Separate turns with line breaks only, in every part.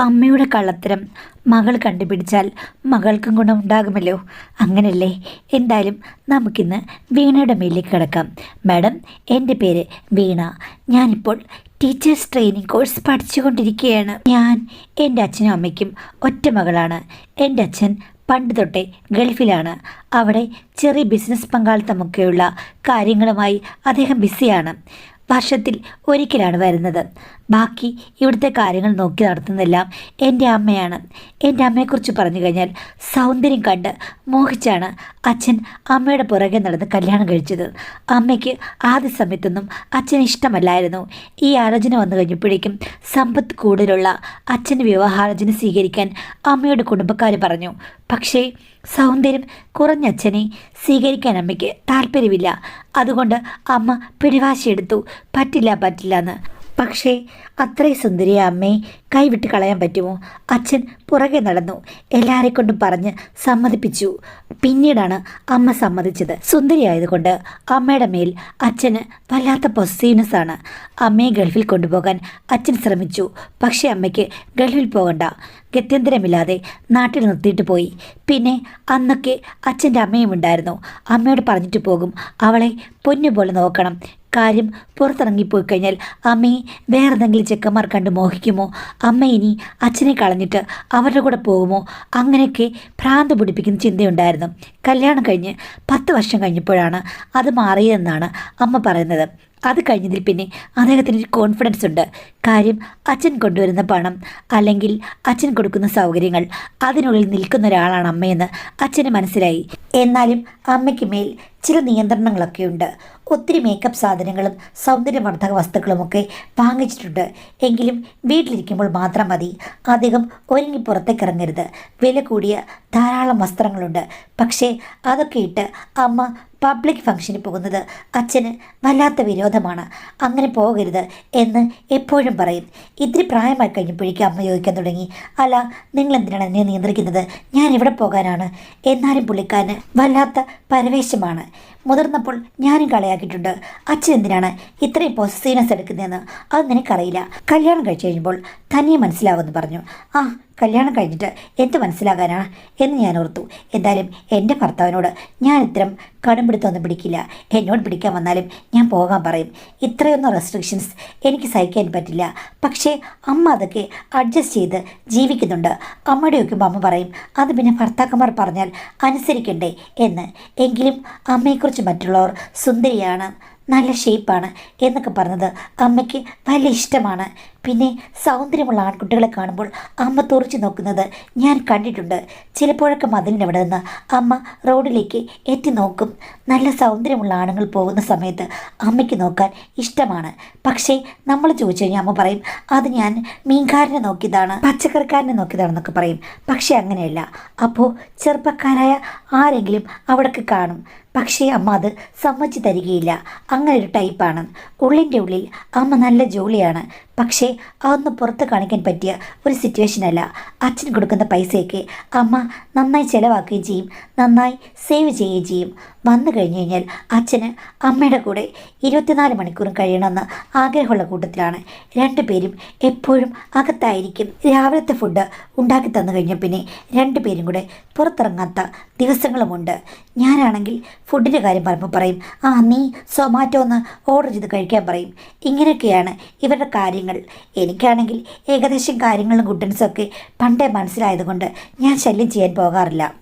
അമ്മയുടെ കള്ളത്തരം മകൾ കണ്ടുപിടിച്ചാൽ മകൾക്കും ഗുണമുണ്ടാകുമല്ലോ. അങ്ങനല്ലേ? എന്തായാലും നമുക്കിന്ന് വീണയുടെ മേലേക്ക് കിടക്കാം. മാഡം എന്റെ പേര് വീണ. ഞാനിപ്പോൾ ടീച്ചേഴ്സ് ട്രെയിനിങ് കോഴ്സ് പഠിച്ചുകൊണ്ടിരിക്കുകയാണ്. ഞാൻ എന്റെ അച്ഛനും അമ്മയ്ക്കും ഒറ്റ മകളാണ്. എന്റെ അച്ഛൻ പണ്ട് തൊട്ടേ ഗൾഫിലാണ്. അവിടെ ചെറിയ ബിസിനസ് പങ്കാളിത്തമൊക്കെയുള്ള കാര്യങ്ങളുമായി അദ്ദേഹം ബിസിയാണ്. വർഷത്തിൽ ഒരിക്കലാണ് വരുന്നത്. ബാക്കി ഇവിടുത്തെ കാര്യങ്ങൾ നോക്കി നടത്തുന്നതെല്ലാം എന്റെ അമ്മയാണ്. എന്റെ അമ്മയെക്കുറിച്ച് പറഞ്ഞു കഴിഞ്ഞാൽ സൗന്ദര്യം കണ്ട് മോഹിച്ചാണ് അച്ഛൻ അമ്മയുടെ പുറകെ നടന്ന് കല്യാണം കഴിച്ചത്. അമ്മയ്ക്ക് ആദ്യ സമയത്തൊന്നും അച്ഛന് ഇഷ്ടമല്ലായിരുന്നു. ഈ ആലോചന വന്നു കഴിഞ്ഞപ്പോഴേക്കും സമ്പത്ത് കൂടുതലുള്ള അച്ഛന്റെ വിവാഹാലോചന സ്വീകരിക്കാൻ അമ്മയുടെ കുടുംബക്കാർ പറഞ്ഞു. പക്ഷേ സൗന്ദര്യം കുറഞ്ഞ അച്ഛനെ സ്വീകരിക്കാൻ അമ്മയ്ക്ക് താല്പര്യമില്ല. അതുകൊണ്ട് അമ്മ പിടിവാശിയെടുത്തു. പറ്റില്ല പറ്റില്ല എന്ന് പക്ഷേ അത്രയും സുന്ദരിയെ അമ്മയെ കൈവിട്ട് കളയാൻ പറ്റുമോ? അച്ഛൻ പുറകെ നടന്നു. എല്ലാരെ കൊണ്ടും പറഞ്ഞ് സമ്മതിപ്പിച്ചു. പിന്നീടാണ് അമ്മ സമ്മതിച്ചത്. സുന്ദരിയായതുകൊണ്ട് അമ്മയുടെ മേൽ അച്ഛന് വല്ലാത്ത പൊസീവ്നെസ് ആണ്. അമ്മയെ ഗൾഫിൽ കൊണ്ടുപോകാൻ അച്ഛൻ ശ്രമിച്ചു. പക്ഷേ അമ്മയ്ക്ക് ഗൾഫിൽ പോകണ്ട. ഗത്യന്തരമില്ലാതെ നാട്ടിൽ നിർത്തിയിട്ട് പോയി. പിന്നെ അന്നൊക്കെ അച്ഛന്റെ അമ്മയും ഉണ്ടായിരുന്നു. അമ്മയോട് പറഞ്ഞിട്ട് പോകും അവളെ പൊന്നുപോലെ നോക്കണം. കാര്യം പുറത്തിറങ്ങിപ്പോയി കഴിഞ്ഞാൽ അമ്മയെ വേറെ എന്തെങ്കിലും ചെക്കന്മാർ കണ്ട് മോഹിക്കുമോ? അമ്മ ഇനി അച്ഛനെ കളഞ്ഞിട്ട് അവരുടെ കൂടെ പോകുമോ? അങ്ങനെയൊക്കെ ഭ്രാന്ത് പിടിപ്പിക്കുന്ന ചിന്തയുണ്ടായിരുന്നു. കല്യാണം കഴിഞ്ഞ് പത്ത് വർഷം കഴിഞ്ഞപ്പോഴാണ് അത് മാറിയതെന്നാണ് അമ്മ പറയുന്നത്. അത് കഴിഞ്ഞതിൽ പിന്നെ അദ്ദേഹത്തിന് ഒരു കോൺഫിഡൻസ് ഉണ്ട്. കാര്യം അച്ഛൻ കൊണ്ടുവരുന്ന പണം അല്ലെങ്കിൽ അച്ഛൻ കൊടുക്കുന്ന സൗകര്യങ്ങൾ അതിനുള്ളിൽ നിൽക്കുന്ന ഒരാളാണ് അമ്മയെന്ന് അച്ഛന് മനസ്സിലായി. എന്നാലും അമ്മയ്ക്ക് മേൽ ചില നിയന്ത്രണങ്ങളൊക്കെ ഉണ്ട്. ഒത്തിരി മേക്കപ്പ് സാധനങ്ങളും സൗന്ദര്യവർദ്ധക വസ്തുക്കളുമൊക്കെ വാങ്ങിച്ചിട്ടുണ്ട്. എങ്കിലും വീട്ടിലിരിക്കുമ്പോൾ മാത്രം മതി. അധികം ഒരുങ്ങി പുറത്തേക്ക് ഇറങ്ങരുത്. വില കൂടിയ ധാരാളം വസ്ത്രങ്ങളുണ്ട്. പക്ഷേ അതൊക്കെ ഇട്ട് അമ്മ പബ്ലിക് ഫംഗ്ഷന് പോകുന്നത് അച്ഛന് വല്ലാത്ത വിരോധമാണ്. അങ്ങനെ പോകരുത് എന്ന് എപ്പോഴും പറയും. ഇത്തിരി പ്രായമായി കഴിഞ്ഞപ്പോഴേക്കും അമ്മ ചോദിക്കാൻ തുടങ്ങി. അല്ല നിങ്ങൾ എന്തിനാണ് എന്നെ നിയന്ത്രിക്കുന്നത്? ഞാൻ എവിടെ പോകാനാണ്? എന്നാലും പുള്ളിക്കാരന് വല്ലാത്ത പരവേശമാണ്. മുതിർന്നപ്പോൾ ഞാനും കളയാക്കിയിട്ടുണ്ട്. അച്ഛൻ എന്തിനാണ് ഇത്രയും പൊസസീനസ് എടുക്കുന്നതെന്ന് അത് നിനക്കറിയില്ല. കല്യാണം കഴിച്ചു കഴിയുമ്പോൾ തനിയെ മനസ്സിലാവുമെന്ന് പറഞ്ഞു. ആ കല്യാണം കഴിഞ്ഞിട്ട് എന്ത് മനസ്സിലാകാനാണ് എന്ന് ഞാൻ ഓർത്തു. എന്തായാലും എന്റെ ഭർത്താവിനോട് ഞാൻ ഇത്തരം കടുംപിടുത്തൊന്നും പിടിക്കില്ല. എന്നോട് പിടിക്കാൻ വന്നാലും ഞാൻ പോകാൻ പറയും. ഇത്രയൊന്നും റെസ്ട്രിക്ഷൻസ് എനിക്ക് സഹിക്കാൻ പറ്റില്ല. പക്ഷേ അമ്മ അതൊക്കെ അഡ്ജസ്റ്റ് ചെയ്ത് ജീവിക്കുന്നുണ്ട്. അമ്മയുടെ അമ്മ പറയും അത് പിന്നെ ഭർത്താക്കന്മാർ പറഞ്ഞാൽ അനുസരിക്കണ്ടേ? എന്ന്. എങ്കിലും അമ്മയെക്കുറിച്ച് മറ്റുള്ളവർ സുന്ദരിയാണ്. നല്ല ഷേപ്പാണ് എന്നൊക്കെ പറഞ്ഞത് അമ്മയ്ക്ക് വലിയ ഇഷ്ടമാണ്. പിന്നെ സൗന്ദര്യമുള്ള ആൺകുട്ടികളെ കാണുമ്പോൾ അമ്മ തുറച്ചു നോക്കുന്നത് ഞാൻ കണ്ടിട്ടുണ്ട്. ചിലപ്പോഴൊക്കെ മതിലിന്റെ അവിടെ നിന്ന് അമ്മ റോഡിലേക്ക് എത്തി നോക്കും. നല്ല സൗന്ദര്യമുള്ള ആണുങ്ങൾ പോകുന്ന സമയത്ത് അമ്മയ്ക്ക് നോക്കാൻ ഇഷ്ടമാണ്. പക്ഷേ നമ്മൾ ചോദിച്ചു കഴിഞ്ഞാൽ അമ്മ പറയും അത് ഞാൻ മീൻകാരനെ നോക്കിയതാണ് പച്ചക്കറിക്കാരനെ നോക്കിയതാണെന്നൊക്കെ പറയും. പക്ഷേ അങ്ങനെയല്ല. അപ്പോൾ ചെറുപ്പക്കാരായ ആരെങ്കിലും അവിടേക്ക് കാണും. പക്ഷേ അമ്മ അത് സമ്മതിച്ചു തരികയില്ല. അങ്ങനെ ടൈപ്പാണ് ഉള്ളിന്റെ ഉള്ളിൽ അമ്മ നല്ല ജോലിയാണ്. പക്ഷേ അതൊന്നും പുറത്ത് കാണിക്കാൻ പറ്റിയ ഒരു സിറ്റുവേഷൻ അല്ല. അച്ഛൻ കൊടുക്കുന്ന പൈസയൊക്കെ അമ്മ നന്നായി ചിലവാക്കുകയും ചെയ്യും നന്നായി സേവ് ചെയ്യുകയും ചെയ്യും. വന്നു കഴിഞ്ഞു കഴിഞ്ഞാൽ അച്ഛന് അമ്മയുടെ കൂടെ ഇരുപത്തിനാല് മണിക്കൂറും കഴിയണമെന്ന് ആഗ്രഹമുള്ള കൂട്ടത്തിലാണ്. രണ്ടുപേരും എപ്പോഴും അകത്തായിരിക്കും. രാവിലത്തെ ഫുഡ് ഉണ്ടാക്കി തന്നു കഴിഞ്ഞാൽ പിന്നെ രണ്ടുപേരും കൂടെ പുറത്തിറങ്ങാത്ത ദിവസങ്ങളുമുണ്ട്. ഞാനാണെങ്കിൽ ഫുഡിന്റെ കാര്യം പറയുമ്പോൾ പറയും ആ നീ സൊമാറ്റോ ഒന്ന് ഓർഡർ ചെയ്ത് കഴിക്കാൻ പറയും. ഇങ്ങനെയൊക്കെയാണ് ഇവരുടെ കാര്യങ്ങൾ. എനിക്കാണെങ്കിൽ ഏകദേശം കാര്യങ്ങളും ഗുഡൻസും ഒക്കെ പണ്ടേ മനസ്സിലായതുകൊണ്ട് ഞാൻ ശല്യം ചെയ്യാൻ പോകാറില്ല.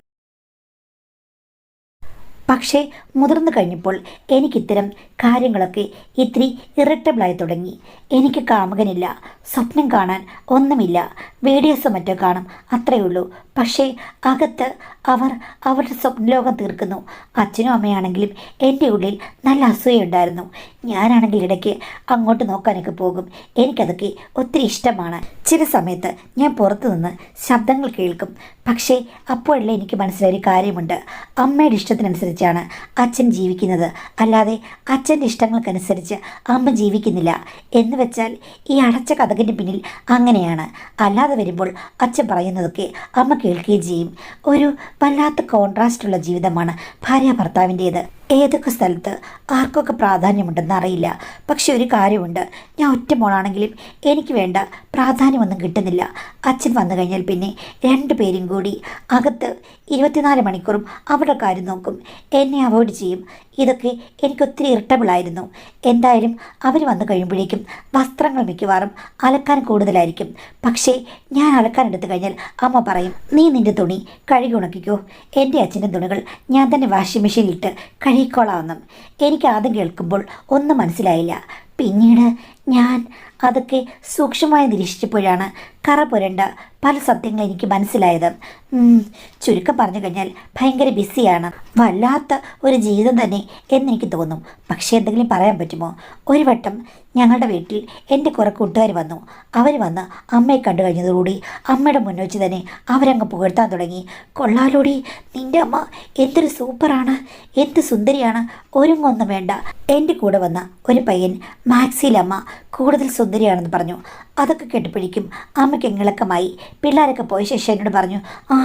പക്ഷേ മുതിർന്നു കഴിഞ്ഞപ്പോൾ എനിക്കിത്തരം കാര്യങ്ങളൊക്കെ ഇത്തിരി ഇറിറ്റബിളായി തുടങ്ങി. എനിക്ക് കാമുകനില്ല സ്വപ്നം കാണാൻ ഒന്നുമില്ല വീഡിയോസ് മറ്റോ കാണും അത്രയേ ഉള്ളൂ പക്ഷേ അകത്ത് അവർ അവരുടെ സ്വപ്നലോകം തീർക്കുന്നു. അച്ഛനും അമ്മയാണെങ്കിലും എന്റെ ഉള്ളിൽ നല്ല അസൂയുണ്ടായിരുന്നു. ഞാനാണെങ്കിൽ ഇടയ്ക്ക് അങ്ങോട്ട് നോക്കാനൊക്കെ പോകും. എനിക്കതൊക്കെ ഒത്തിരി ഇഷ്ടമാണ്. ചില സമയത്ത് ഞാൻ പുറത്തു നിന്ന് ശബ്ദങ്ങൾ കേൾക്കും. പക്ഷേ അപ്പോഴല്ലേ എനിക്ക് മനസ്സിലായ ഒരു കാര്യമുണ്ട്. അമ്മയുടെ ഇഷ്ടത്തിനനുസരിച്ചാണ് അച്ഛൻ ജീവിക്കുന്നത്. അല്ലാതെ അച്ഛന്റെ ഇഷ്ടങ്ങൾക്കനുസരിച്ച് അമ്മ ജീവിക്കുന്നില്ല. എന്ന് വെച്ചാൽ ഈ അടച്ച കഥകിന്റെ പിന്നിൽ അങ്ങനെയാണ്. അല്ലാതെ വരുമ്പോൾ അച്ഛൻ പറയുന്നതൊക്കെ അമ്മ കേൾക്കുകയും ചെയ്യും. ഒരു വല്ലാത്ത കോൺട്രാസ്റ്റുള്ള ജീവിതമാണ് ഭാര്യ ഭർത്താവിന്റേത്. ഏതൊക്കെ സ്ഥലത്ത് ആർക്കൊക്കെ പ്രാധാന്യമുണ്ടെന്ന് അറിയില്ല. പക്ഷെ ഒരു കാര്യമുണ്ട്. ഞാൻ ഒറ്റ മോളാണെങ്കിലും എനിക്ക് വേണ്ട പ്രാധാന്യമൊന്നും കിട്ടുന്നില്ല. അച്ഛൻ വന്നു കഴിഞ്ഞാൽ പിന്നെ രണ്ടു പേരും കൂടി അകത്ത് ഇരുപത്തിനാല് മണിക്കൂറും അവരുടെ കാര്യം നോക്കും. എന്നെ അവോയ്ഡ് ചെയ്യും. ഇതൊക്കെ എനിക്ക് ഒത്തിരി ഇറിട്ടബിളായിരുന്നു. എന്തായാലും അവർ വന്നു കഴിയുമ്പോഴേക്കും വസ്ത്രങ്ങൾ മിക്കവാറും അലക്കാൻ കൂടുതലായിരിക്കും. പക്ഷേ ഞാൻ അലക്കാൻ എടുത്തു കഴിഞ്ഞാൽ അമ്മ പറയും നീ നിന്റെ തുണി കഴുകി ഉണക്കിക്കോ. എന്റെ അച്ഛന്റെ തുണികൾ ഞാൻ തന്നെ വാഷിംഗ് മെഷീനിലിട്ട് കഴുകിക്കോളാമെന്നും എനിക്ക് ആദ്യം കേൾക്കുമ്പോൾ ഒന്നും മനസ്സിലായില്ല. പിന്നീട് ഞാൻ അതൊക്കെ സൂക്ഷ്മമായി നിരീക്ഷിച്ചപ്പോഴാണ് കറ പുരണ്ട പല സത്യങ്ങൾ എനിക്ക് മനസ്സിലായത്. ചുരുക്കം പറഞ്ഞു കഴിഞ്ഞാൽ ഭയങ്കര ബിസിയാണ്. വല്ലാത്ത ഒരു ജീവിതം തന്നെ എന്നെനിക്ക് തോന്നും. പക്ഷേ എന്തെങ്കിലും പറയാൻ പറ്റുമോ? ഒരു വട്ടം ഞങ്ങളുടെ വീട്ടിൽ എന്റെ കുറേ കൂട്ടുകാർ വന്നു. അവർ വന്ന് അമ്മയെ കണ്ടു കഴിഞ്ഞതോടുകൂടി അമ്മയുടെ മുന്നിൽ വെച്ച് തന്നെ അവരങ്ങ് പുകഴ്ത്താൻ തുടങ്ങി. കൊള്ളാലോടി നിന്റെ അമ്മ എന്തൊരു സൂപ്പറാണ് എന്ത് സുന്ദരിയാണ് ഒരുങ്ങൊന്നും വേണ്ട. എന്റെ കൂടെ വന്ന ഒരു പയ്യൻ മാക്സിയിലമ്മ കൂടുതൽ സുന്ദരിയാണെന്ന് പറഞ്ഞു. അതൊക്കെ കേട്ടപ്പോഴേക്കും അമ്മയ്ക്ക് എങ്ങളക്കമായി പിള്ളേരൊക്കെ പോയ ശേഷം എന്നോട് പറഞ്ഞു ആ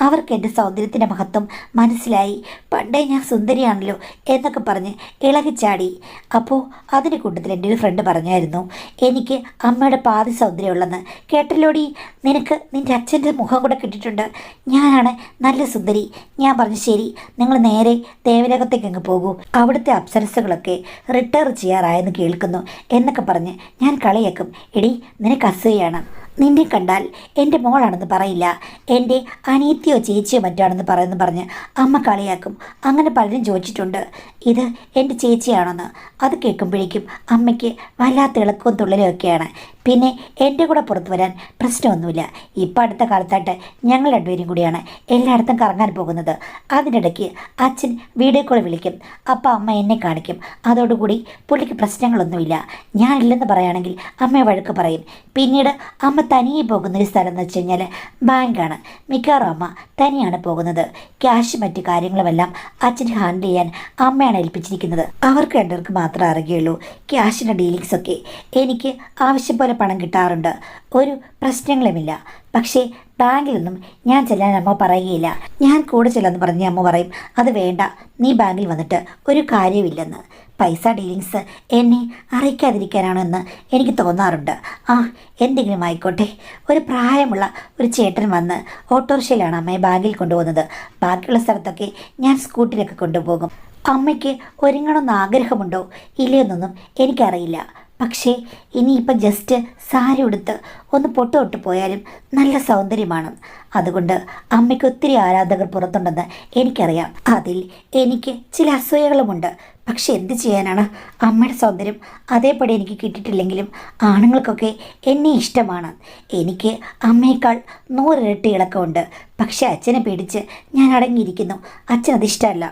അവർക്ക് എന്റെ സൗന്ദര്യത്തിന്റെ മഹത്വം മനസ്സിലായി. പണ്ടേ ഞാൻ സുന്ദരിയാണല്ലോ എന്നൊക്കെ പറഞ്ഞ് ഇളകിച്ചാടി. അപ്പോൾ അതിന്റെ കൂട്ടത്തിൽ എന്റെ ഒരു ഫ്രണ്ട് പറഞ്ഞായിരുന്നു എനിക്ക് അമ്മയുടെ പാതി സൗന്ദര്യമുള്ളെന്ന്. കേട്ടല്ലോടി? നിനക്ക് നിന്റെ അച്ഛന്റെ മുഖം കൂടെ കിട്ടിയിട്ടുണ്ട്. ഞാനാണ് നല്ല സുന്ദരി. ഞാൻ പറഞ്ഞു ശരി നിങ്ങൾ നേരെ ദേവലോകത്തേക്ക് അങ്ങ് പോകൂ. അവിടുത്തെ അപ്സരസുകളൊക്കെ റിട്ടയർ ചെയ്യാറായെന്ന് കേൾക്കുന്നു എന്നൊക്കെ പറഞ്ഞ് ഞാൻ കളിയാക്കും. എടി നിനക്ക് അസൂയാണ്. നിന്നെ കണ്ടാൽ എന്റെ മോളാണെന്ന് പറയില്ല. എന്റെ അനിയത്തിയോ ചേച്ചിയോ മറ്റാണെന്ന് പറയുമെന്ന് പറഞ്ഞ് അമ്മ കളിയാക്കും. അങ്ങനെ പലരും ചോദിച്ചിട്ടുണ്ട് ഇത് എന്റെ ചേച്ചിയാണെന്ന്? അത് കേൾക്കുമ്പോഴേക്കും അമ്മയ്ക്ക് വല്ലാത്ത ഇളക്കവും തുള്ളലും ഒക്കെയാണ്. പിന്നെ എന്റെ കൂടെ പുറത്തു വരാൻ പ്രശ്നമൊന്നുമില്ല. ഇപ്പം അടുത്ത കാലത്തായിട്ട് ഞങ്ങൾ രണ്ടുപേരും കൂടിയാണ് എല്ലായിടത്തും കറങ്ങാൻ പോകുന്നത്. അതിനിടയ്ക്ക് അച്ഛൻ വീഡിയോ കോൾ വിളിക്കും. അപ്പം അമ്മ എന്നെ കാണിക്കും. അതോടുകൂടി പുള്ളിക്ക് പ്രശ്നങ്ങളൊന്നുമില്ല. ഞാനില്ലെന്ന് പറയുകയാണെങ്കിൽ അമ്മയെ വഴക്ക് പറയും. പിന്നീട് അമ്മ തനിയെ പോകുന്ന ഒരു സ്ഥലം എന്ന് വെച്ച് കഴിഞ്ഞാൽ ബാങ്കാണ്. മിക്കവാറും അമ്മ തനിയാണ് പോകുന്നത്. ക്യാഷ് മറ്റു കാര്യങ്ങളുമെല്ലാം അച്ഛൻ ഹാൻഡിൽ ചെയ്യാൻ അമ്മയാണ് ഏൽപ്പിച്ചിരിക്കുന്നത്. അവർക്ക് രണ്ടുപേർക്ക് മാത്രമേ അറിയുകയുള്ളൂ. ക്യാഷിന്റെ ഡീലിങ്സൊക്കെ എനിക്ക് ആവശ്യം പോലെ പണം കിട്ടാറുണ്ട്. ഒരു പ്രശ്നങ്ങളുമില്ല. പക്ഷേ ബാങ്കിലൊന്നും ഞാൻ ചെല്ലാൻ അമ്മ പറയുകയില്ല. ഞാൻ കൂടെ ചെല്ലാന്ന് പറഞ്ഞ് അമ്മ പറയും അത് വേണ്ട നീ ബാങ്കിൽ വന്നിട്ട് ഒരു കാര്യമില്ലെന്ന് പൈസ ഡീലിങ്സ് എന്നെ അറിയിക്കാതിരിക്കാനാണെന്ന് എനിക്ക് തോന്നാറുണ്ട്. ആ എന്തെങ്കിലും ആയിക്കോട്ടെ. ഒരു പ്രായമുള്ള ഒരു ചേട്ടൻ വന്ന് ഓട്ടോറിക്ഷയിലാണ് അമ്മയെ ബാങ്കിൽ കൊണ്ടുപോകുന്നത്. ബാക്കിയുള്ള സ്ഥലത്തൊക്കെ ഞാൻ സ്കൂട്ടിലൊക്കെ കൊണ്ടുപോകും. അമ്മയ്ക്ക് ഒരുങ്ങണമെന്ന് ആഗ്രഹമുണ്ടോ? ഇല്ലയെന്നൊന്നും എനിക്കറിയില്ല. പക്ഷേ ഇനിയിപ്പം ജസ്റ്റ് സാരി ഉടുത്ത് ഒന്ന് പൊട്ടുതൊട്ട് പോയാലും നല്ല സൗന്ദര്യമാണ്. അതുകൊണ്ട് അമ്മയ്ക്ക് ഒത്തിരി ആരാധകർ പുറത്തുണ്ടെന്ന് എനിക്കറിയാം. അതിൽ എനിക്ക് ചില അസൂയകളുമുണ്ട്. പക്ഷെ എന്ത് ചെയ്യാനാണ്? അമ്മയുടെ സൗന്ദര്യം അതേപടി എനിക്ക് കിട്ടിയിട്ടില്ലെങ്കിലും ആണുങ്ങൾക്കൊക്കെ എന്നെ ഇഷ്ടമാണ്. എനിക്ക് അമ്മയേക്കാൾ നൂറിരട്ടി ഇളക്കമുണ്ട്. പക്ഷെ അച്ഛനെ പേടിച്ച് ഞാൻ അടങ്ങിയിരിക്കുന്നു. അച്ഛൻ അതിഷ്ടമല്ല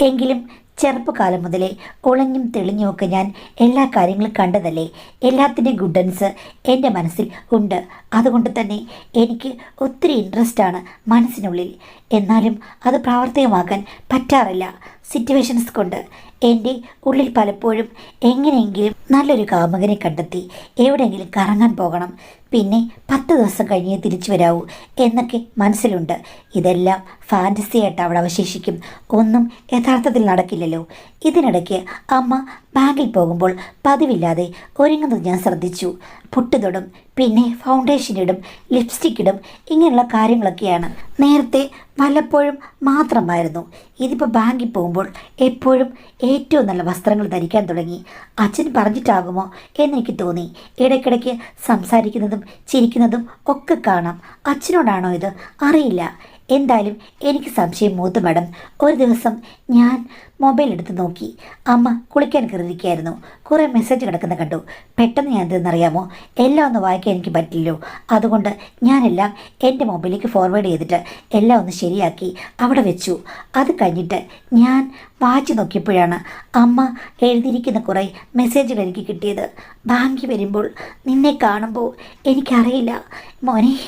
എങ്കിലും ചെറുപ്പകാലം മുതലേ ഒളഞ്ഞും തെളിഞ്ഞുമൊക്കെ ഞാൻ എല്ലാ കാര്യങ്ങളും കണ്ടതല്ലേ? എല്ലാത്തിന്റെയും ഗുഡൻസ് എന്റെ മനസ്സിൽ ഉണ്ട്. അതുകൊണ്ട് തന്നെ എനിക്ക് ഒത്തിരി ഇൻട്രസ്റ്റ് ആണ് മനസ്സിനുള്ളിൽ. എന്നാലും അത് പ്രാവർത്തികമാക്കാൻ പറ്റാറില്ല. സിറ്റുവേഷൻസ് കൊണ്ട് എന്റെ ഉള്ളിൽ പലപ്പോഴും എങ്ങനെയെങ്കിലും നല്ലൊരു കാമുകനെ കണ്ടെത്തി എവിടെയെങ്കിലും കറങ്ങാൻ പോകണം. പിന്നെ പത്ത് ദിവസം കഴിഞ്ഞേ തിരിച്ചു വരാവൂ എന്നൊക്കെ മനസ്സിലുണ്ട്. ഇതെല്ലാം ഫാന്റസി ആയിട്ട് അവിടെ അവശേഷിക്കും. ഒന്നും യഥാർത്ഥത്തിൽ നടക്കില്ലല്ലോ. ഇതിനിടയ്ക്ക് അമ്മ ബാങ്കിൽ പോകുമ്പോൾ പതിവില്ലാതെ ഒരുങ്ങുന്നത് ഞാൻ ശ്രദ്ധിച്ചു. പുട്ടുതൊടും പിന്നെ ഫൗണ്ടേഷൻ ഇടും ലിപ്സ്റ്റിക് ഇടും ഇങ്ങനെയുള്ള കാര്യങ്ങളൊക്കെയാണ്. നേരത്തെ വല്ലപ്പോഴും മാത്രമായിരുന്നു. ഇതിപ്പോൾ ബാങ്കിൽ പോകുമ്പോൾ എപ്പോഴും ഏറ്റവും നല്ല വസ്ത്രങ്ങൾ ധരിക്കാൻ തുടങ്ങി. അച്ഛൻ പറഞ്ഞിട്ടാകുമോ എന്നെനിക്ക് തോന്നി. ഇടയ്ക്കിടയ്ക്ക് സംസാരിക്കുന്നതും ചിരിക്കുന്നതും ഒക്കെ കാണാം. അച്ഛനോടാണോ ഇത്? അറിയില്ല. എന്തായാലും എനിക്ക് സംശയം മൂത്ത് മാഡം. ഒരു ദിവസം ഞാൻ മൊബൈൽ എടുത്ത് നോക്കി. അമ്മ കുളിക്കാൻ കയറിയിരിക്കുകയായിരുന്നു. കുറേ മെസ്സേജ് കിടക്കുന്ന കണ്ടു. പെട്ടെന്ന് ഞാൻ എന്തെന്നറിയാമോ എല്ലാം ഒന്ന് വായിക്കാൻ എനിക്ക് പറ്റില്ലല്ലോ. അതുകൊണ്ട് ഞാനെല്ലാം എന്റെ മൊബൈലിലേക്ക് ഫോർവേഡ് ചെയ്തിട്ട് എല്ലാം ഒന്ന് ശരിയാക്കി അവിടെ വെച്ചു. അത് കഴിഞ്ഞിട്ട് ഞാൻ വായിച്ചു നോക്കിയപ്പോഴാണ് അമ്മ എഴുതിയിരിക്കുന്ന കുറേ മെസ്സേജുകൾ എനിക്ക് കിട്ടിയത്. ബാങ്കി വരുമ്പോൾ നിന്നെ കാണുമ്പോൾ എനിക്കറിയില്ല. മോനെ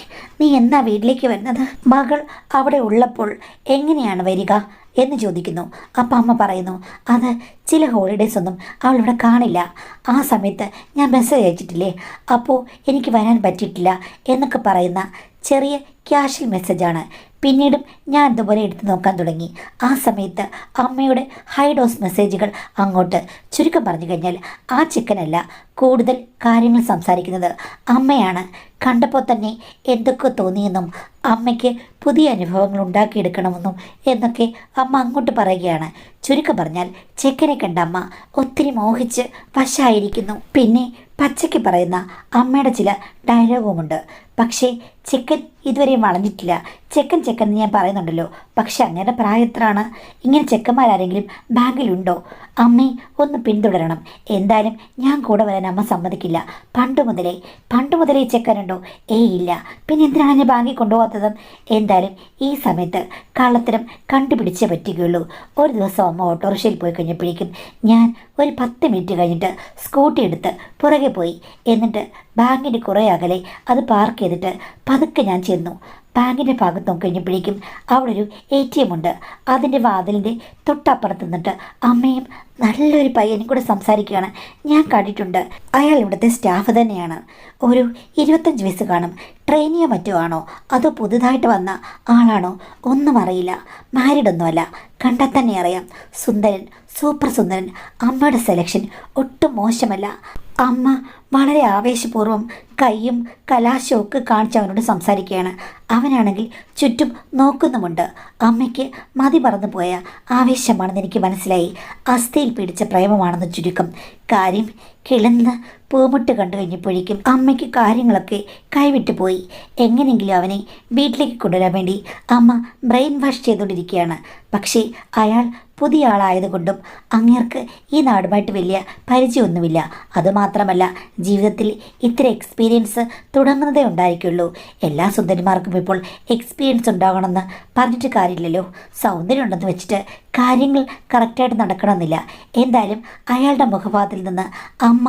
നീ എന്നാ വീട്ടിലേക്ക് വരുന്നത്? മകൾ അവിടെ ഉള്ളപ്പോൾ എങ്ങനെയാണ് വരിക? എന്ന് ചോദിക്കുന്നു. അപ്പം അമ്മ പറയുന്നു അത് ചില ഹോളിഡേയ്സ് ഒന്നും ഇവിടെ കാണില്ല. ആ സമയത്ത് ഞാൻ മെസ്സേജ് അയച്ചിട്ടില്ലേ? അപ്പോൾ എനിക്ക് വരാൻ പറ്റിയിട്ടില്ല എന്നൊക്കെ പറയുന്ന ചെറിയ ക്യാഷിൽ മെസ്സേജാണ് പിന്നീടും ഞാൻ ഇതുപോലെ എടുത്തു നോക്കാൻ തുടങ്ങി. ആ സമയത്ത് അമ്മയുടെ ഹൈ ഡോസ് മെസ്സേജുകൾ അങ്ങോട്ട് ചുരുക്കം പറഞ്ഞു കഴിഞ്ഞാൽ ആ ചിക്കനല്ല കൂടുതൽ കാര്യങ്ങൾ സംസാരിക്കുന്നത്. അമ്മയാണ് കണ്ടപ്പോൾ തന്നെ എന്തൊക്കെ തോന്നിയെന്നും അമ്മയ്ക്ക് പുതിയ അനുഭവങ്ങൾ ഉണ്ടാക്കിയെടുക്കണമെന്നും എന്നൊക്കെ അമ്മ അങ്ങോട്ട് പറയുകയാണ്. ചുരുക്കം പറഞ്ഞാൽ ചെക്കനെ കണ്ട അമ്മ ഒത്തിരി മോഹിച്ച് വശായിരിക്കുന്നു. പിന്നെ പച്ചയ്ക്ക് പറയുന്ന അമ്മയുടെ ചില ഡയലോഗുമുണ്ട്. പക്ഷേ ചെക്കൻ ഇതുവരെയും വളഞ്ഞിട്ടില്ല. ചെക്കൻ ചെക്കൻ എന്ന് ഞാൻ പറയുന്നുണ്ടല്ലോ. പക്ഷെ അങ്ങനെ പ്രായത്തിലാണ് ഇങ്ങനെ ചെക്കന്മാരാരെങ്കിലും ബാങ്കിലുണ്ടോ? അമ്മയെ ഒന്ന് പിന്തുടരണം. എന്തായാലും ഞാൻ കൂടെ വരാൻ അമ്മ സമ്മതിക്കില്ല. പണ്ട് മുതലേ പണ്ട് മുതലേ ഈ ചെക്കനുണ്ടോ ഏയ് ഇല്ല. പിന്നെ എന്തിനാണ് ഞാൻ ബാങ്കിൽ കൊണ്ടുപോകാത്തത്? എന്തായാലും ഈ സമയത്ത് കള്ളത്തരം കണ്ടുപിടിച്ചേ പറ്റുകയുള്ളൂ. ഒരു ദിവസം അമ്മ ഓട്ടോറിക്ഷയിൽ പോയി കഴിഞ്ഞപ്പോഴേക്കും ഞാൻ ഒരു പത്ത് മിനിറ്റ് കഴിഞ്ഞിട്ട് സ്കൂട്ടി എടുത്ത് പുറകെ പോയി. എന്നിട്ട് ബാങ്കിന്റെ കുറേ അകലെ അത് പാർക്ക് ചെയ്തിട്ട് പതുക്കെ ഞാൻ ചെന്നു. ബാങ്കിന്റെ ഭാഗത്ത് നോക്കിക്കഴിഞ്ഞപ്പോഴേക്കും അവിടെ ഒരു എ ടി എം ഉണ്ട്. അതിന്റെ വാതിലിന്റെ തൊട്ടപ്പുറത്ത് നിന്നിട്ട് അമ്മയും നല്ലൊരു പയ്യനും കൂടെ സംസാരിക്കുകയാണ്. ഞാൻ കണ്ടിട്ടുണ്ട്. അയാൾ ഇവിടുത്തെ സ്റ്റാഫ് തന്നെയാണ്. ഒരു ഇരുപത്തഞ്ച് വയസ്സ് കാണും. ട്രെയിനിയോ മറ്റോ ആണോ? അതോ പുതുതായിട്ട് വന്ന ആളാണോ? ഒന്നും അറിയില്ല. മാരിഡൊന്നുമല്ല കണ്ടാൽ തന്നെ അറിയാം. സുന്ദരൻ സൂപ്പർ സുന്ദരൻ. അമ്മയുടെ സെലക്ഷൻ ഒട്ടും മോശമല്ല. അമ്മ വളരെ ആവേശപൂർവം കൈയും കലാശവും ഒക്കെ കാണിച്ച് അവനോട് സംസാരിക്കുകയാണ്. അവനാണെങ്കിൽ ചുറ്റും നോക്കുന്നുമുണ്ട്. അമ്മയ്ക്ക് മതി മറന്നു പോയ ആവേശമാണെന്ന് എനിക്ക് മനസ്സിലായി. അസ്ഥിയിൽ പിടിച്ച പ്രേമമാണെന്ന് ചുരുക്കം. കാര്യം കിളന്ന് പൂമുട്ട് കണ്ടു കഴിഞ്ഞപ്പോഴേക്കും അമ്മയ്ക്ക് കാര്യങ്ങളൊക്കെ കൈവിട്ടു പോയി. എങ്ങനെയെങ്കിലും അവനെ വീട്ടിലേക്ക് കൊണ്ടുവരാൻ വേണ്ടി അമ്മ ബ്രെയിൻ വാഷ് ചെയ്തുകൊണ്ടിരിക്കുകയാണ്. പക്ഷേ അയാൾ പുതിയ ആളായതുകൊണ്ടും അങ്ങേർക്ക് ഈ നാടുമായിട്ട് വലിയ പരിചയമൊന്നുമില്ല. അതുമാത്രമല്ല ജീവിതത്തിൽ ഇത്ര എക്സ്പീരിയൻസ് തുടങ്ങുന്നതേ ഉണ്ടായിരിക്കുള്ളൂ. എല്ലാ സുന്ദരിമാർക്കും ഇപ്പോൾ എക്സ്പീരിയൻസ് ഉണ്ടാകണമെന്ന് പറഞ്ഞിട്ട് കാര്യമില്ലല്ലോ. സൗന്ദര്യം ഉണ്ടെന്ന് വെച്ചിട്ട് കാര്യങ്ങൾ കറക്റ്റായിട്ട് നടക്കണമെന്നില്ല. എന്തായാലും അയാളുടെ മുഖഭാഗത്തിൽ നിന്ന് അമ്മ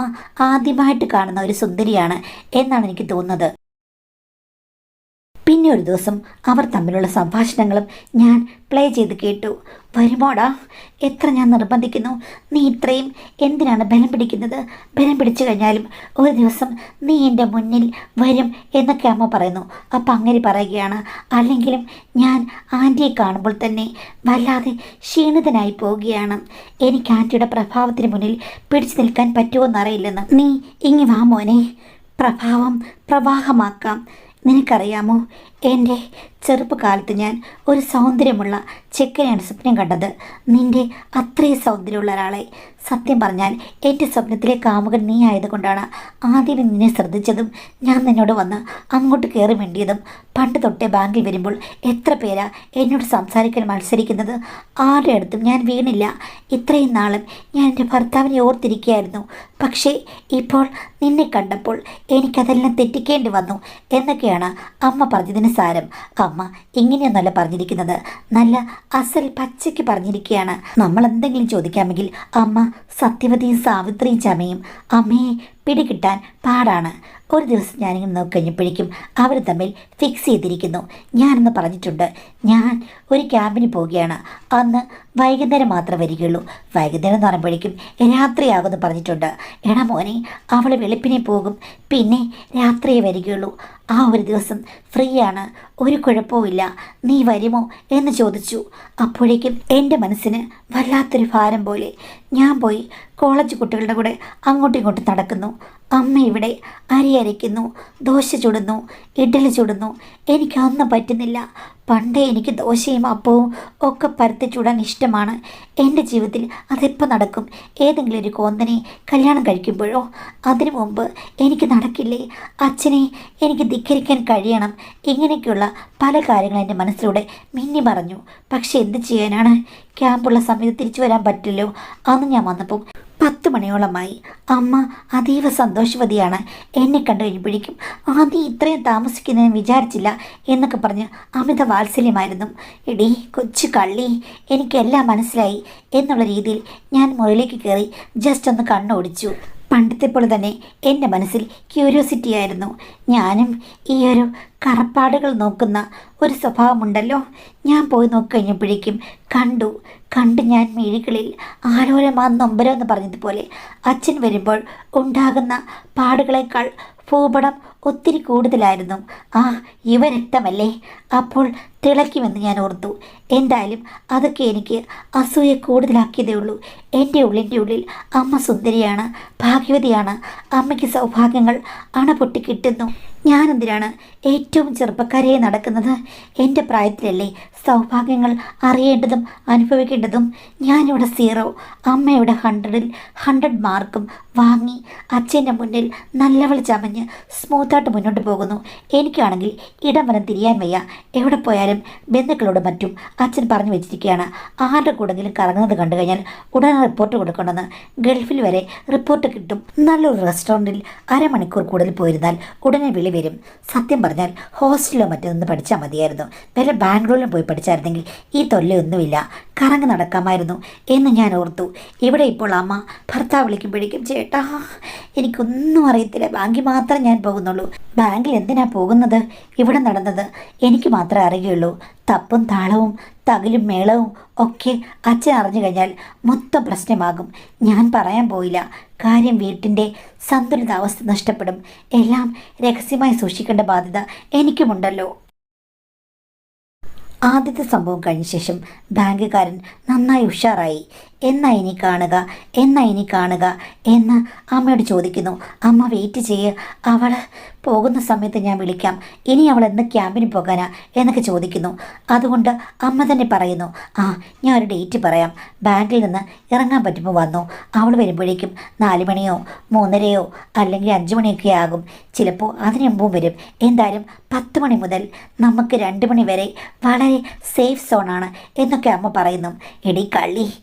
ആദ്യമായിട്ട് കാണുന്ന ഒരു സുന്ദരിയാണ് എന്നാണ് എനിക്ക് തോന്നുന്നത്. പിന്നെ ഒരു ദിവസം അവർ തമ്മിലുള്ള സംഭാഷണങ്ങളും ഞാൻ പ്ലേ ചെയ്ത് കേട്ടു. വരുമോടാ? എത്ര ഞാൻ നിർബന്ധിക്കുന്നു? നീ ഇത്രയും എന്തിനാണ് ബലം പിടിക്കുന്നത്? ബലം പിടിച്ചു കഴിഞ്ഞാലും ഒരു ദിവസം നീ എന്റെ മുന്നിൽ വരും എന്നൊക്കെ അമ്മ പറയുന്നു. അപ്പം അങ്ങനെ പറയുകയാണ്. അല്ലെങ്കിലും ഞാൻ ആന്റിയെ കാണുമ്പോൾ തന്നെ വല്ലാതെ ക്ഷീണിതനായി പോവുകയാണ്. എനിക്ക് ആന്റിയുടെ പ്രഭാവത്തിന് മുന്നിൽ പിടിച്ചു നിൽക്കാൻ പറ്റുമോ എന്നറിയില്ലെന്ന്. നീ ഇങ്ങി വാ മോനെ. പ്രഭാവം പ്രവാഹമാക്കാം. നിനക്കറിയാമോ? എന്റെ ചെറുപ്പകാലത്ത് ഞാൻ ഒരു സൗന്ദര്യമുള്ള ചെക്കനെയാണ് സ്വപ്നം കണ്ടത്. നിന്റെ അത്രയും സൗന്ദര്യമുള്ള ഒരാളെ. സത്യം പറഞ്ഞാൽ എന്റെ സ്വപ്നത്തിലെ കാമുകൻ നീ ആയതുകൊണ്ടാണ് ആദ്യം നിന്നെ ശ്രദ്ധിച്ചതും ഞാൻ നിന്നോട് വന്ന് അങ്ങോട്ട് കയറി വേണ്ടിയതും പണ്ട് തൊട്ടേ ബാങ്കിൽ വരുമ്പോൾ എത്ര പേരാ എന്നോട് സംസാരിക്കാൻ മത്സരിക്കുന്നത്? ആരുടെ അടുത്തും ഞാൻ വീണില്ല. ഇത്രയും നാളും ഞാൻ എന്റെ ഭർത്താവിനെ ഓർത്തിരിക്കുകയായിരുന്നു. പക്ഷേ ഇപ്പോൾ നിന്നെ കണ്ടപ്പോൾ എനിക്കതെല്ലാം തെറ്റിക്കേണ്ടി വന്നു എന്നൊക്കെയാണ് അമ്മ പറഞ്ഞതിന് സാരം. അമ്മ ഇങ്ങനെയൊന്നല്ല പറഞ്ഞിരിക്കുന്നത്? നല്ല അസൽ പച്ചയ്ക്ക് പറഞ്ഞിരിക്കുകയാണ് നമ്മൾ എന്തെങ്കിലും ചോദിക്കാമെങ്കിൽ അമ്മ സത്യവതിയും സാവിത്രിയും ചമയും അമ്മയെ പിടികിട്ടാൻ പാടാണ്. ഒരു ദിവസം ഞാനിങ്ങനെ നോക്കഴിഞ്ഞപ്പോഴേക്കും അവർ തമ്മിൽ ഫിക്സ് ചെയ്തിരിക്കുന്നു. ഞാനെന്ന് പറഞ്ഞിട്ടുണ്ട് ഞാൻ ഒരു ക്യാമ്പിന് പോവുകയാണ്. അന്ന് വൈകുന്നേരം മാത്രമേ വരികയുള്ളൂ. വൈകുന്നേരം എന്ന് പറയുമ്പോഴേക്കും രാത്രിയാകുമെന്ന് പറഞ്ഞിട്ടുണ്ട്. എടാ മോനെ അവൾ വെളുപ്പിനെ പോകും. പിന്നെ രാത്രിയെ വരികയുള്ളൂ. ആ ഒരു ദിവസം ഫ്രീ ആണ്. ഒരു കുഴപ്പവുമില്ല നീ വരുമോ? എന്ന് ചോദിച്ചു. അപ്പോഴേക്കും എന്റെ മനസ്സിന് വല്ലാത്തൊരു ഭാരം പോലെ ഞാൻ പോയി കോളേജ് കുട്ടികളുടെ കൂടെ അങ്ങോട്ടും ഇങ്ങോട്ടും നടക്കുന്നു. അമ്മ ഇവിടെ അരി അരയ്ക്കുന്നു ദോശ ചുടുന്നു ഇഡ്ഡലി ചുടുന്നു. എനിക്കൊന്നും പറ്റുന്നില്ല. പണ്ടേ എനിക്ക് ദോശയും അപ്പവും ഒക്കെ പരത്തി ചൂടാൻ ഇഷ്ടമാണ്. എന്റെ ജീവിതത്തിൽ അതെപ്പോൾ നടക്കും? ഏതെങ്കിലും ഒരു കോന്തനെ കല്യാണം കഴിക്കുമ്പോഴോ? അതിനു മുമ്പ് എനിക്ക് നടക്കില്ലേ? അച്ഛനെ എനിക്ക് ധിക്കരിക്കാൻ കഴിയണം. ഇങ്ങനെയൊക്കെയുള്ള പല കാര്യങ്ങളും എന്റെ മനസ്സിലൂടെ മിന്നി പറഞ്ഞു പക്ഷെ എന്ത് ചെയ്യാനാണ്? ക്യാമ്പുള്ള സമയത്ത് തിരിച്ചു വരാൻ പറ്റില്ലോ അന്ന് ഞാൻ വന്നപ്പോൾ പത്ത് മണിയോളമായി. അമ്മ അതീവ സന്തോഷവതിയാണ്. എന്നെ കണ്ടു കഴിയുമ്പോഴേക്കും ആദ്യം ഇത്രയും താമസിക്കുന്നതെന്ന് വിചാരിച്ചില്ല എന്നൊക്കെ പറഞ്ഞ് അമിത വാത്സല്യമായിരുന്നു. ഇടി കൊച്ചു കള്ളി എനിക്കെല്ലാം മനസ്സിലായി എന്നുള്ള രീതിയിൽ ഞാൻ മുറിയിലേക്ക് കയറി ജസ്റ്റ് ഒന്ന് കണ്ണോടിച്ചു. പണ്ടത്തെ പോലെ തന്നെ എന്റെ മനസ്സിൽ ക്യൂരിയോസിറ്റി ആയിരുന്നു. ഞാനും ഈ ഒരു കറപ്പാടുകൾ നോക്കുന്ന ഒരു സ്വഭാവമുണ്ടല്ലോ. ഞാൻ പോയി നോക്കി കഴിഞ്ഞപ്പോഴേക്കും കണ്ടു കണ്ട് ഞാൻ മിഴികളിൽ ആരോരമാ നൊമ്പരം എന്ന് പറഞ്ഞതുപോലെ അച്ഛൻ വരുമ്പോൾ ഉണ്ടാകുന്ന പാടുകളേക്കാൾ ഭൂപടം ഒത്തിരി കൂടുതലായിരുന്നു. ആ യുവരക്തമല്ലേ അപ്പോൾ തിളയ്ക്കുമെന്ന് ഞാൻ ഓർത്തു. എന്തായാലും അതൊക്കെ എനിക്ക് അസൂയ കൂടുതലാക്കിയതേ ഉള്ളൂ. എന്റെ ഉള്ളിന്റെ ഉള്ളിൽ അമ്മ സുന്ദരിയാണ് ഭാഗ്യവതിയാണ്. അമ്മയ്ക്ക് സൗഭാഗ്യങ്ങൾ അണപൊട്ടി കിട്ടുന്നു. ഞാനെന്തിനാണ് ഏറ്റവും ചെറുപ്പക്കാരെ നടക്കുന്നത്? എന്റെ പ്രായത്തിലല്ലേ സൗഭാഗ്യങ്ങൾ അറിയേണ്ടതും അനുഭവിക്കേണ്ടതും? ഞാനിവിടെ സീറോ. അമ്മയുടെ ഹൺഡ്രഡിൽ ഹൺഡ്രഡ് മാർക്കും വാങ്ങി അച്ഛന്റെ മുന്നിൽ നല്ലവൾ ചമഞ്ഞ് സ്മൂത്തായിട്ട് മുന്നോട്ട് പോകുന്നു. എനിക്കാണെങ്കിൽ ഇടം വലം തിരിയാൻ വയ്യ. എവിടെ പോയാലും ബന്ധുക്കളോട് മറ്റും അച്ഛൻ പറഞ്ഞു വെച്ചിരിക്കുകയാണ്. ആരുടെ കൂടെങ്കിലും കറങ്ങുന്നത് കണ്ടു കഴിഞ്ഞാൽ ഉടനെ റിപ്പോർട്ട് കൊടുക്കണമെന്ന്. ഗൾഫിൽ വരെ റിപ്പോർട്ട് കിട്ടും. നല്ലൊരു റെസ്റ്റോറന്റിൽ അരമണിക്കൂർ കൂടുതൽ പോയിരുന്നാൽ ഉടനെ വിളി വരും. സത്യം പറഞ്ഞാൽ ഹോസ്റ്റലിലോ മറ്റോ നിന്ന് പഠിച്ചാൽ മതിയായിരുന്നു. വേറെ ബാംഗ്ലൂരിലും പോയി പഠിച്ചായിരുന്നെങ്കിൽ ഈ തൊല്ലയൊന്നുമില്ല. കറങ്ങി നടക്കാമായിരുന്നു എന്ന് ഞാൻ ഓർത്തു. ഇവിടെ ഇപ്പോൾ അമ്മ ഭർത്താവ് വിളിക്കുമ്പോഴേക്കും ചേട്ടാ എനിക്കൊന്നും അറിയത്തില്ല. ബാങ്കിൽ മാത്രം ഞാൻ പോകുന്നുള്ളൂ. ബാങ്കിൽ എന്തിനാ പോകുന്നത്? ഇവിടെ നടന്നത് എനിക്ക് മാത്രമേ അറിയുള്ളൂ തപ്പും താളവും തകിലും മേളവും ഒക്കെ അച്ഛൻ അറിഞ്ഞു കഴിഞ്ഞാൽ മൊത്തം പ്രശ്നമാകും. ഞാൻ പറയാൻ പോയില്ല. കാര്യം വീട്ടിന്റെ സന്തുലിതാവസ്ഥ നഷ്ടപ്പെടും. എല്ലാം രഹസ്യമായി സൂക്ഷിക്കേണ്ട ബാധ്യത എനിക്കുമുണ്ടല്ലോ. ആദ്യത്തെ സംഭവം കഴിഞ്ഞ ശേഷം ബാങ്കുകാരൻ നന്നായി ഉഷാറായി. എന്നാ ഇനി കാണുക? എന്നാ ഇനി കാണുക? എന്ന് അമ്മയോട് ചോദിക്കുന്നു. അമ്മ വെയിറ്റ് ചെയ്യ്. അവൾ പോകുന്ന സമയത്ത് ഞാൻ വിളിക്കാം. ഇനി അവൾ എന്ന് ക്യാമ്പിന് പോകാനാ? എന്നൊക്കെ ചോദിക്കുന്നു. അതുകൊണ്ട് അമ്മ തന്നെ പറയുന്നു. ആ ഞാൻ ഒരു ഡേറ്റ് പറയാം. ബാങ്കിൽ നിന്ന് ഇറങ്ങാൻ പറ്റുമ്പോൾ വന്നു. അവൾ വരുമ്പോഴേക്കും നാല് മണിയോ മൂന്നരയോ അല്ലെങ്കിൽ അഞ്ച് മണിയൊക്കെ ആകും. ചിലപ്പോൾ അതിന് മുമ്പും വരും. എന്തായാലും പത്ത് മണി മുതൽ നമുക്ക് രണ്ട് മണി വരെ വളരെ സേഫ് സോണാണ് എന്നൊക്കെ അമ്മ പറയുന്നു. എടി കള്ളി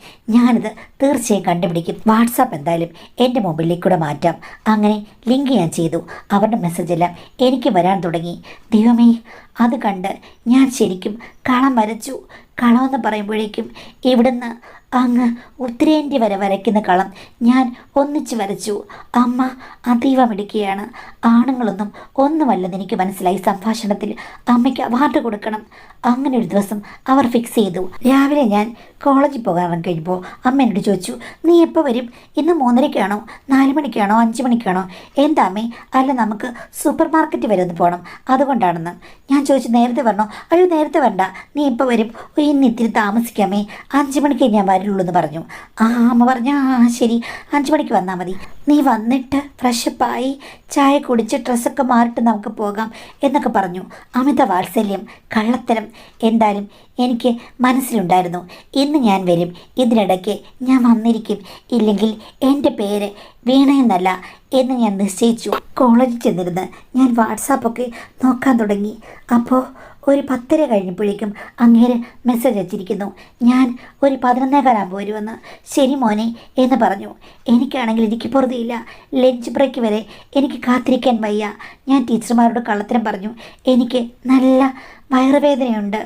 ഞാനിത് തീർച്ചയായും കണ്ടുപിടിക്കും. വാട്സാപ്പ് എന്തായാലും എന്റെ മൊബൈലിലേക്ക് കൂടെ മാറ്റാം. അങ്ങനെ ലിങ്ക് ഞാൻ ചെയ്തു. അവരുടെ മെസ്സേജെല്ലാം എനിക്ക് വരാൻ തുടങ്ങി. ദൈവമേ അത് കണ്ട് ഞാൻ ശരിക്കും കളം വരച്ചു. കളമെന്ന് പറയുമ്പോഴേക്കും ഇവിടുന്ന് അങ്ങ് ഉത്തരേന്ത്യ വരെ വരയ്ക്കുന്ന കളം ഞാൻ ഒന്നിച്ച് വരച്ചു. അമ്മ അതീവ മിടുക്കിയാണ് ആണുങ്ങളൊന്നും ഒന്നുമല്ലെന്ന് എനിക്ക് മനസ്സിലായി സംഭാഷണത്തിൽ. അമ്മയ്ക്ക് അവാർഡ് കൊടുക്കണം. അങ്ങനെ ഒരു ദിവസം അവർ ഫിക്സ് ചെയ്തു. രാവിലെ ഞാൻ കോളേജിൽ പോകാൻ കഴിയുമ്പോൾ അമ്മ എന്നോട് ചോദിച്ചു നീ എപ്പോൾ വരും? ഇന്ന് മൂന്നരയ്ക്കാണോ? നാല് മണിക്കാണോ? അഞ്ച് മണിക്കാണോ? എന്താ അമ്മേ? അല്ല നമുക്ക് സൂപ്പർ മാർക്കറ്റ് വരെ ഒന്ന് പോകണം അതുകൊണ്ടാണെന്ന്. ഞാൻ ചോദിച്ചു നേരത്തെ വരണോ? അയ്യോ നേരത്തെ വരണ്ട. നീ ഇപ്പോൾ വരും? "ഓ, ഇന്ന് ഇത്തിരി താമസിക്കാമേ അഞ്ച് മണിക്ക് ഞാൻ വരുള്ളൂ എന്ന് പറഞ്ഞു. ആ അമ്മ പറഞ്ഞു ആ ശരി അഞ്ച് മണിക്ക് വന്നാൽ മതി. നീ വന്നിട്ട് ഫ്രഷപ്പായി ചായ കുടിച്ച് ഡ്രസ്സൊക്കെ മാറിയിട്ട് നമുക്ക് പോകാം എന്നൊക്കെ പറഞ്ഞു. അമിത വാത്സല്യം കള്ളത്തരം എന്തായാലും എനിക്ക് മനസ്സിലുണ്ടായിരുന്നു. ഇന്ന് ഞാൻ വരും. ഇതിനിടയ്ക്ക് ഞാൻ വന്നിരിക്കും. ഇല്ലെങ്കിൽ എന്റെ പേര് വീണയെന്നല്ല എന്ന് ഞാൻ നിശ്ചയിച്ചു. കോളേജിൽ ചെന്നിരുന്ന് ഞാൻ വാട്സാപ്പൊക്കെ നോക്കാൻ തുടങ്ങി. അപ്പോൾ ഒരു പത്തര കഴിഞ്ഞപ്പോഴേക്കും അങ്ങേര് മെസ്സേജ് അയച്ചിരിക്കുന്നു. ഞാൻ ഒരു പതിനൊന്നേകാലാകുമ്പോൾ വരുമെന്ന് ശരി മോനെ എന്ന് പറഞ്ഞു. എനിക്കാണെങ്കിൽ എനിക്ക് പൊറുതിയില്ല. ലഞ്ച് ബ്രേക്ക് വരെ എനിക്ക് കാത്തിരിക്കാൻ വയ്യ. ഞാൻ ടീച്ചർമാരോട് കള്ളത്തരം പറഞ്ഞു. എനിക്ക് നല്ല വയറുവേദനയുണ്ട്.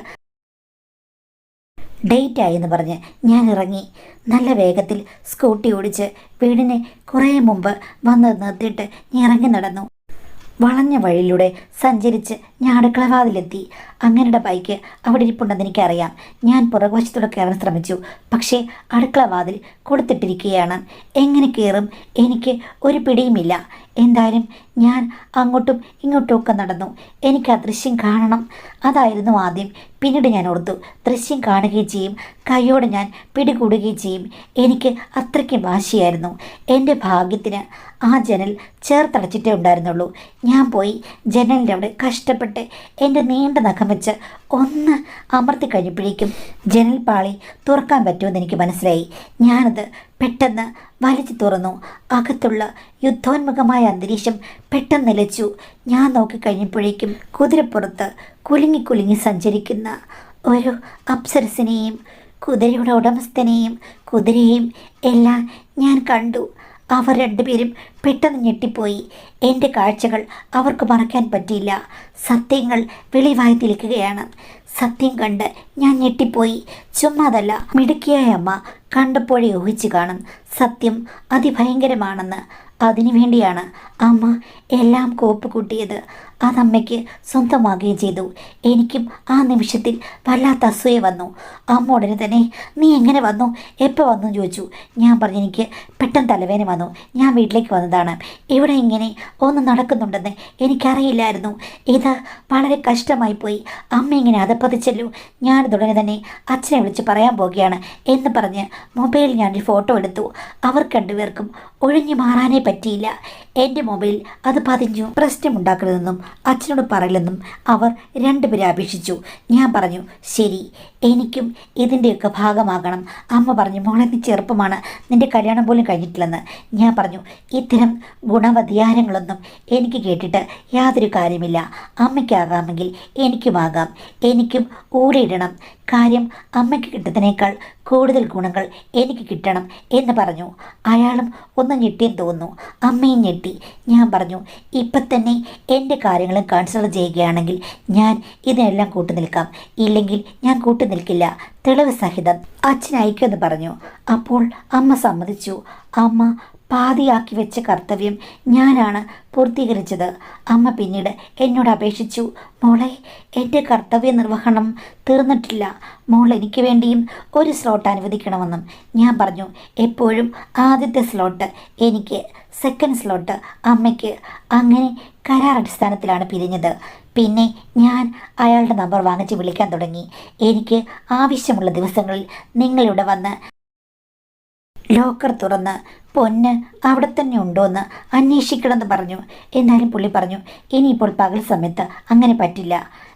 ഡേറ്റ് എന്ന് പറഞ്ഞ് ഞാൻ ഇറങ്ങി. നല്ല വേഗത്തിൽ സ്കൂട്ടി ഓടിച്ച് വീടിന് കുറേ മുമ്പ് വന്ന് നിർത്തിയിട്ട് ഞാൻ ഇറങ്ങി നടന്നു. വളഞ്ഞ വഴിയിലൂടെ സഞ്ചരിച്ച് ഞാൻ അടുക്കളവാതിലെത്തി അങ്ങനെയുടെ ബൈക്ക് അവിടെ ഇരിപ്പുണ്ടെന്ന് എനിക്കറിയാം. ഞാൻ പുറകുവശത്തൂടെ കയറാൻ ശ്രമിച്ചു. പക്ഷേ അടുക്കളവാതിൽ കൊടുത്തിട്ടിരിക്കുകയാണ്. എങ്ങനെ കയറും? എനിക്ക് ഒരു പിടിയുമില്ല. എന്തായാലും ഞാൻ അങ്ങോട്ടും ഇങ്ങോട്ടും ഒക്കെ നടന്നു. എനിക്ക് ആ ദൃശ്യം കാണണം. അതായിരുന്നു ആദ്യം. പിന്നീട് ഞാൻ ഓർത്തു ദൃശ്യം കാണുകയും ചെയ്യും. കൈയോടെ ഞാൻ പിടികൂടുകയും ചെയ്യും. എനിക്ക് അത്രയ്ക്കും വാശിയായിരുന്നു. എന്റെ ഭാഗ്യത്തിന് ആ ജനൽ ചേർത്തടച്ചിട്ടേ ഉണ്ടായിരുന്നുള്ളൂ. ഞാൻ പോയി ജനലിന്റെ അവിടെ കഷ്ടപ്പെട്ട് എന്റെ നീണ്ട നഖം വെച്ച് ഒന്ന് അമർത്തി കഴിഞ്ഞപ്പോഴേക്കും ജനൽ പാളി തുറക്കാൻ പറ്റുമെന്ന് എനിക്ക് മനസ്സിലായി. ഞാനത് പെട്ടെന്ന് വലിച്ചു തുറന്നു. അകത്തുള്ള യുദ്ധോന്മുഖമായ അന്തരീക്ഷം പെട്ടെന്ന് നിലച്ചു ഞാൻ നോക്കിക്കഴിഞ്ഞപ്പോഴേക്കും കുതിരപ്പുറത്ത് കുലുങ്ങി കുലുങ്ങി സഞ്ചരിക്കുന്ന ഒരു അപ്സരസിനെയും കുതിരയുടെ ഉടമസ്ഥനെയും കുതിരയെയും എല്ലാം ഞാൻ കണ്ടു. അവർ രണ്ടുപേരും പെട്ടെന്ന് ഞെട്ടിപ്പോയി. എന്റെ കാഴ്ചകൾ അവർക്ക് മറക്കാൻ പറ്റിയില്ല. സത്യങ്ങൾ വെളിവായി നിൽക്കുകയാണ്. സത്യം കണ്ട് ഞാൻ ഞെട്ടിപ്പോയി. ചുമ്മാതല്ല മിടുക്കിയായ അമ്മ കണ്ടപ്പോഴേ ഊഹിച്ചു കാണും. സത്യം അതിഭയങ്കരമാണെന്ന്. അതിനുവേണ്ടിയാണ് അമ്മ എല്ലാം കോപ്പ് കൂട്ടിയത്. അതമ്മയ്ക്ക് സ്വന്തമാകുകയും ചെയ്തു. എനിക്കും ആ നിമിഷത്തിൽ വല്ലാത്ത അസൂയ വന്നു. അമ്മ ഉടനെ തന്നെ നീ എങ്ങനെ വന്നു? എപ്പോൾ വന്നു? ചോദിച്ചു. ഞാൻ പറഞ്ഞു എനിക്ക് പെട്ടെന്ന് തലവേന വന്നു. ഞാൻ വീട്ടിലേക്ക് വന്നതാണ്. ഇവിടെ ഇങ്ങനെ ഒന്ന് നടക്കുന്നുണ്ടെന്ന് എനിക്കറിയില്ലായിരുന്നു. ഇത് വളരെ കഷ്ടമായി പോയി അമ്മ ഇങ്ങനെ അതപ്പതിച്ചല്ലോ ഞാനിതുടനെ തന്നെ അച്ഛനെ വിളിച്ച് പറയാൻ പോവുകയാണ് എന്ന് പറഞ്ഞ് മൊബൈലിൽ ഞാനൊരു ഫോട്ടോ എടുത്തു. അവർ രണ്ടുപേർക്കും ഒഴിഞ്ഞു മാറാനേ പറ്റിയില്ല. എന്റെ മൊബൈൽ അത് പതിഞ്ഞു പ്രശ്നമുണ്ടാക്കരുതെന്നും അച്ഛനോട് പറയില്ലെന്നും അവർ രണ്ടുപേരെ അപേക്ഷിച്ചു. ഞാൻ പറഞ്ഞു ശരി എനിക്കും ഇതിന്റെയൊക്കെ ഭാഗമാകണം. അമ്മ പറഞ്ഞു മോളെ നീ ചെറുപ്പമാണ്. നിന്റെ കല്യാണം പോലും കഴിഞ്ഞിട്ടില്ലെന്ന്. ഞാൻ പറഞ്ഞു ഇത്തരം ഗുണവധ്യാരങ്ങളൊന്നും എനിക്ക് കേട്ടിട്ട് യാതൊരു കാര്യമില്ല. അമ്മയ്ക്കാകാമെങ്കിൽ എനിക്കുമാകാം. എനിക്കും ഊടിയിടണം കാര്യം അമ്മയ്ക്ക് കിട്ടുന്നതിനേക്കാൾ കൂടുതൽ ഗുണങ്ങൾ എനിക്ക് കിട്ടണം എന്ന് പറഞ്ഞു. അയാളും ഒന്ന് ഞെട്ടിയെന്ന് തോന്നുന്നു. അമ്മയും ഞെട്ടി. ഞാൻ പറഞ്ഞു ഇപ്പം തന്നെ എന്റെ കാര്യങ്ങളും കൺസൾട്ട് ചെയ്യുകയാണെങ്കിൽ ഞാൻ ഇതിനെല്ലാം കൂട്ടു നിൽക്കാം. ഇല്ലെങ്കിൽ ഞാൻ കൂട്ടു നിൽക്കില്ല. തെളിവ് സഹിതം അച്ഛൻ അയക്കുമെന്ന് പറഞ്ഞു. അപ്പോൾ അമ്മ സമ്മതിച്ചു. അമ്മ പാതിയാക്കി വെച്ച കർത്തവ്യം ഞാനാണ് പൂർത്തീകരിച്ചത്. അമ്മ പിന്നീട് എന്നോട് അപേക്ഷിച്ചു മോളെ എന്റെ കർത്തവ്യ നിർവഹണം തീർന്നിട്ടില്ല. മോൾ എനിക്ക് വേണ്ടിയും ഒരു സ്ലോട്ട് അനുവദിക്കണമെന്നും ഞാൻ പറഞ്ഞു. എപ്പോഴും ആദ്യത്തെ സ്ലോട്ട് എനിക്ക് സെക്കൻഡ് സ്ലോട്ട് അമ്മയ്ക്ക് അങ്ങനെ കരാർ അടിസ്ഥാനത്തിലാണ് പിരിഞ്ഞത്. പിന്നെ ഞാൻ അയാളുടെ നമ്പർ വാങ്ങിച്ച് വിളിക്കാൻ തുടങ്ങി. എനിക്ക് ആവശ്യമുള്ള ദിവസങ്ങളിൽ നിങ്ങളിവിടെ വന്ന് ലോക്കർ തുറന്ന് പൊന്ന് അവിടെ തന്നെ ഉണ്ടോയെന്ന് അന്വേഷിക്കണമെന്ന് പറഞ്ഞു. എന്നാലും പുള്ളി പറഞ്ഞു ഇനിയിപ്പോൾ പകൽ സമയത്ത് അങ്ങനെ പറ്റില്ല.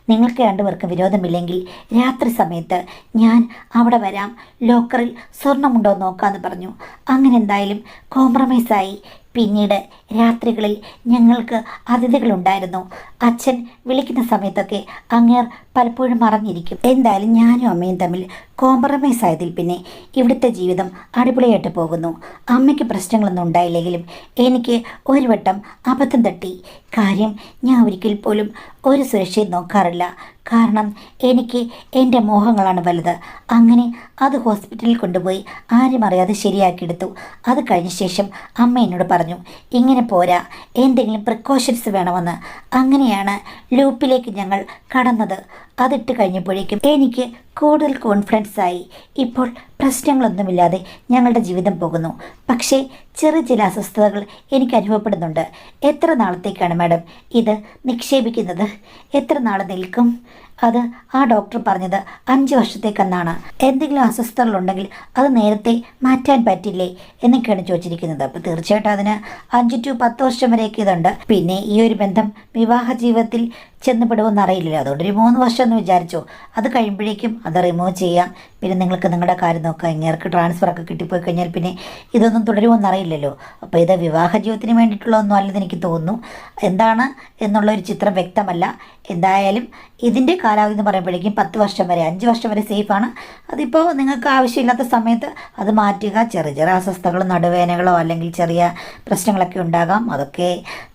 നിങ്ങൾക്ക് രണ്ടുപേർക്കും വിരോധമില്ലെങ്കിൽ രാത്രി സമയത്ത് ഞാൻ അവിടെ വരാം. ലോക്കറിൽ സ്വർണമുണ്ടോ നോക്കാമെന്ന് പറഞ്ഞു. അങ്ങനെ എന്തായാലും കോംപ്രമൈസായി പിന്നീട് രാത്രികളിൽ ഞങ്ങൾക്ക് അതിഥികളുണ്ടായിരുന്നു. അച്ഛൻ വിളിക്കുന്ന സമയത്തൊക്കെ അങ്ങേർ പലപ്പോഴും മറഞ്ഞിരിക്കും. എന്തായാലും ഞാനും അമ്മയും തമ്മിൽ കോംപ്രമൈസ് ആയതിൽ പിന്നെ ഇവിടുത്തെ ജീവിതം അടിപൊളിയായിട്ട് പോകുന്നു. അമ്മയ്ക്ക് പ്രശ്നങ്ങളൊന്നും ഉണ്ടായില്ലെങ്കിലും എനിക്ക് ഒരു വട്ടം അബദ്ധം തട്ടി. കാര്യം ഞാൻ ഒരിക്കൽ പോലും ഒരു സുരക്ഷയും നോക്കാറില്ല. കാരണം എനിക്ക് എന്റെ മോഹങ്ങളാണ് വലുത്. അങ്ങനെ അത് ഹോസ്പിറ്റലിൽ കൊണ്ടുപോയി ആരും അറിയാതെ ശരിയാക്കിയെടുത്തു. അത് കഴിഞ്ഞ ശേഷം അമ്മ എന്നോട് പറഞ്ഞു ഇങ്ങനെ പോരാ. എന്തെങ്കിലും പ്രിക്കോഷൻസ് വേണമെന്ന്. അങ്ങനെയാണ് ലൂപ്പിലേക്ക് ഞങ്ങൾ കടന്നത്. അതിട്ട് കഴിഞ്ഞപ്പോഴേക്കും എനിക്ക് കൂടുതൽ കോൺഫിഡൻസ് ആയി. ഇപ്പോൾ പ്രശ്നങ്ങളൊന്നുമില്ലാതെ ഞങ്ങളുടെ ജീവിതം പോകുന്നു. പക്ഷേ ചെറിയ ചില അസ്വസ്ഥതകൾ എനിക്ക് അനുഭവപ്പെടുന്നുണ്ട്. എത്ര നാളത്തേക്കാണ് മാഡം ഇത് നിക്ഷേപിക്കുന്നത്? എത്ര നാൾ നിൽക്കും? അത് ആ ഡോക്ടർ പറഞ്ഞത് അഞ്ച് വർഷത്തേക്കെന്നാണ്. എന്തെങ്കിലും അസ്വസ്ഥതകളുണ്ടെങ്കിൽ അത് നേരത്തെ മാറ്റാൻ പറ്റില്ലേ എന്നൊക്കെയാണ് ചോദിച്ചിരിക്കുന്നത്. അപ്പോൾ തീർച്ചയായിട്ടും അതിന് അഞ്ച് ടു പത്ത് വർഷം വരെയൊക്കെ ഇതുണ്ട്. പിന്നെ ഈ ഒരു ബന്ധം വിവാഹ ജീവിതത്തിൽ ചെന്നപ്പെടുമെന്ന് അറിയില്ലല്ലോ അതുകൊണ്ട് ഒരു മൂന്ന് വർഷം എന്ന് വിചാരിച്ചു. അത് കഴിയുമ്പോഴേക്കും അത് റിമൂവ് ചെയ്യാം. പിന്നെ നിങ്ങൾക്ക് നിങ്ങളുടെ കാര്യം നോക്കാം. ഇങ്ങേർക്ക് ട്രാൻസ്ഫർ ഒക്കെ കിട്ടിപ്പോയി കഴിഞ്ഞാൽ പിന്നെ ഇതൊന്നും തുടരുമെന്ന് അറിയില്ലല്ലോ അപ്പോൾ ഇത് വിവാഹ ജീവിതത്തിന് വേണ്ടിയിട്ടുള്ളതൊന്നും അല്ലെന്ന് എനിക്ക് തോന്നുന്നു. എന്താണ് എന്നുള്ള ഒരു ചിത്രം വ്യക്തമല്ല. എന്തായാലും ഇതിന്റെ കാലാവധി എന്ന് പറയുമ്പോഴേക്കും പത്ത് വർഷം വരെ അഞ്ച് വർഷം വരെ സേഫാണ് അതിപ്പോൾ നിങ്ങൾക്ക് ആവശ്യമില്ലാത്ത സമയത്ത് അത് മാറ്റുക. ചെറിയ ചെറിയ അസ്വസ്ഥതകളോ നടുവേനകളോ അല്ലെങ്കിൽ ചെറിയ പ്രശ്നങ്ങളൊക്കെ ഉണ്ടാകാം. അതൊക്കെ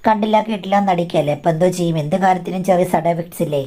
കണ്ടില്ല കേട്ടില്ല നടിക്കല്ലേ? അപ്പോൾ എന്തോ ചെയ്യും? എന്ത് കാര്യത്തിനും ചെറിയ സർട്ടിഫിക്കറ്റ്സ് ഇല്ലേ